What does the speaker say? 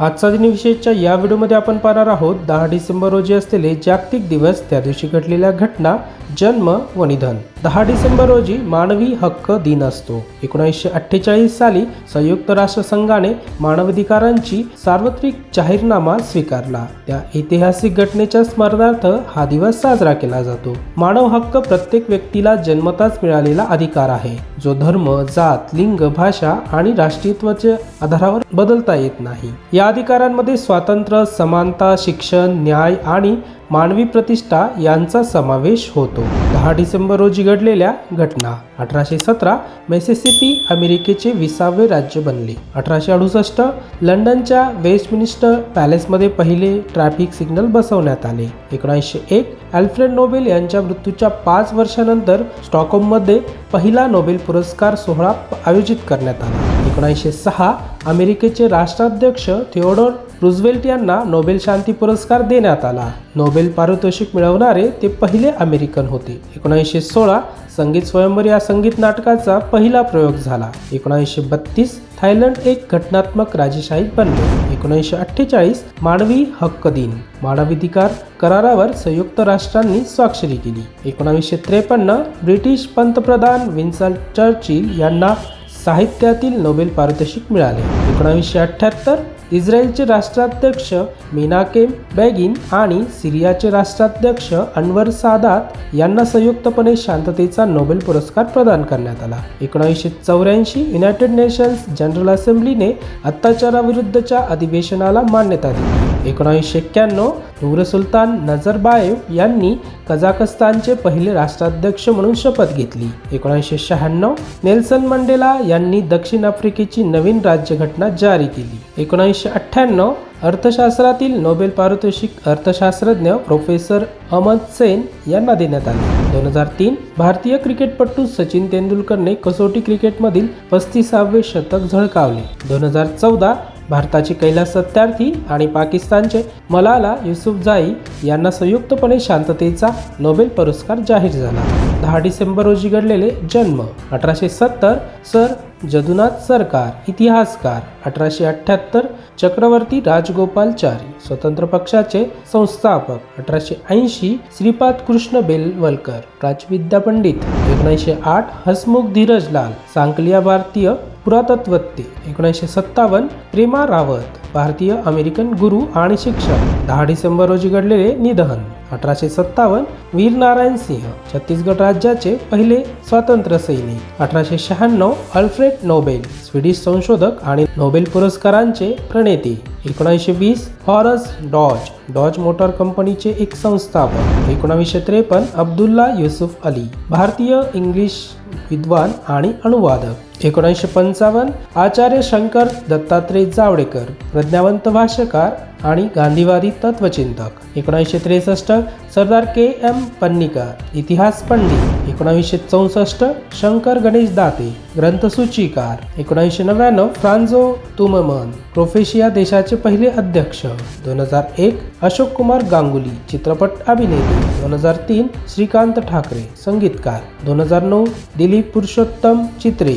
आजचा दिन विशेषच्या या व्हिडिओमध्ये आपण पाहणार आहोत दहा डिसेंबर रोजी असलेले जागतिक दिवस त्या दिवशी घडलेल्या घटना जन्म व निधन. दहा डिसेंबर रोजी मानवी हक्क दिन असतो. एकोणीसशे अठ्ठेचाळीस साली संयुक्त राष्ट्रसंघाने मानवाधिकारांची सार्वत्रिक जाहीरनामा स्वीकारला. त्या ऐतिहासिक घटनेच्या स्मरणार्थ हा दिवस साजरा केला जातो. मानव हक्क प्रत्येक व्यक्तीला जन्मताच मिळालेला अधिकार आहे. जो धर्म जात लिंग भाषा आणि राष्ट्रीयत्वाच्या आधारावर बदलता येत नाही. या अधिकारांमध्ये स्वातंत्र्य समानता शिक्षण न्याय आणि मानवी प्रतिष्ठा यांचा समावेश होतो. दहा डिसेंबर रोजी घडलेल्या घटना. अठराशे सतरा मेसिसिपी अमेरिकेचे विसावे राज्य बनले. अठराशे अडुसष्ट लंडनच्या वेस्टमिनिस्टर पॅलेसमध्ये पहिले ट्रॅफिक सिग्नल बसवण्यात आले. एकोणीसशे एक अल्फ्रेड नोबेल यांच्या मृत्यूच्या पाच वर्षानंतर स्टॉकहोममध्ये पहिला नोबेल पुरस्कार सोहळा आयोजित करण्यात आला. एकोणीसशे सहा अमेरिकेचे राष्ट्राध्यक्ष थिओडोर रुझवेल्ट यांना नोबेल शांती पुरस्कार देण्यात आला. नोबेल पारितोषिक मिळवणारे ते पहिले अमेरिकन होते. एकोणीसशे सोळा संगीत स्वयंवर या संगीत नाटकाचा पहिला प्रयोग झाला. एकोणीसशे बत्तीस थायलंड एक घटनात्मक राजेशाही बनले. एकोणीसशे अठ्ठेचाळीस मानवी हक्क दिन. मानवाधिकार करारावर संयुक्त राष्ट्रांनी स्वाक्षरी केली. एकोणावीसशे त्रेपन्न ब्रिटिश पंतप्रधान विन्सन चर्चिल यांना साहित्यातील नोबेल पारितोषिक मिळाले. एकोणावीसशे अठ्ठ्याहत्तर इस्रायलचे राष्ट्राध्यक्ष मिनाकेम बॅगिन आणि सिरियाचे राष्ट्राध्यक्ष अनवर सादात यांना संयुक्तपणे शांततेचा नोबेल पुरस्कार प्रदान करण्यात आला. एकोणीसशे चौऱ्याऐंशी युनायटेड नेशन्स जनरल असेंब्लीने अत्याचाराविरुद्धच्या अधिवेशनाला मान्यता दिली. एकोणावीसशे एक्क्याण्णव नूर सुलतान नजरबायेव यांनी कझाकस्तानचे पहिले राष्ट्राध्यक्ष म्हणून शपथ घेतली. एकोणीसशे शहाण्णव नेल्सन मंडेला यांनी दक्षिण आफ्रिकेची नवीन राज्यघटना जारी केली. एकोणीसशे अठ्ठ्याण्णव अर्थशास्त्रातील नोबेल पारितोषिक अर्थशास्त्रज्ञ प्रोफेसर अहमद सेन यांना देण्यात आले. दोन हजार तीन भारतीय क्रिकेटपटू सचिन तेंडुलकरने कसोटी क्रिकेटमधील पस्तीसावे शतक झळकावले. दोन हजार चौदा भारताची कैलास सत्यार्थी आणि पाकिस्तानचे मलाला युसुफजाई यांना संयुक्तपणे शांततेचा नोबेल पुरस्कार जाहीर झाला. दहा डिसेंबर रोजी घडलेले जन्म अठराशे सत्तर सर जदुनाथ सरकार इतिहासकार अठराशे अठ्ठ्याहत्तर चक्रवर्ती राजगोपालचारी स्वतंत्र पक्षाचे संस्थापक अठराशे ऐंशी श्रीपाद कृष्ण बेलवलकर राजविद्या पंडित एकोणीसशे आठ हसमुख धीरजलाल सांकलिया भारतीय पुरातत्वत्ते एकोणीसशे सत्तावन्न प्रेमा रावत भारतीय अमेरिकन गुरु आणि शिक्षक. दहा डिसेंबर रोजी घडलेले निधन. अठराशे सत्तावन्न वीर नारायण सिंह छत्तीसगड राज्याचे पहिले स्वातंत्र्य सैनिक अठराशे शहाण्णव अल्फ्रेड नोबेल स्वीडिश संशोधक आणि नोबेल पुरस्कारांचे प्रणेते. एकोणीसशे वीस हॉरस डॉज डॉज मोटर कंपनीचे एक संस्थापक. एकोणावीसशे त्रेपन्न अब्दुल्ला युसुफ अली भारतीय इंग्लिश विद्वान आणि अनुवादक. एकोणीसशे पंचावन्न आचार्य शंकर दत्तात्रय जावडेकर प्रज्ञावंत भाष्यकार आणि गांधीवादी तत्वचिंतक. एकोणीसशे त्रेसष्ट सरदार के एम पन्नीकर इतिहास पंडित. एकोणावीसशे चौसष्ट शंकर गणेश दाते ग्रंथसूचीकार. एकोणीसशे नव्याण्णव फ्रान्झो तुममन प्रोफेशिया देशाचे पहिले अध्यक्ष. दोन हजार एक अशोक कुमार गांगुली चित्रपट अभिनेते. दोन हजार तीन श्रीकांत ठाकरे संगीतकार. दोन हजार नऊ दिलीप पुरुषोत्तम चित्रे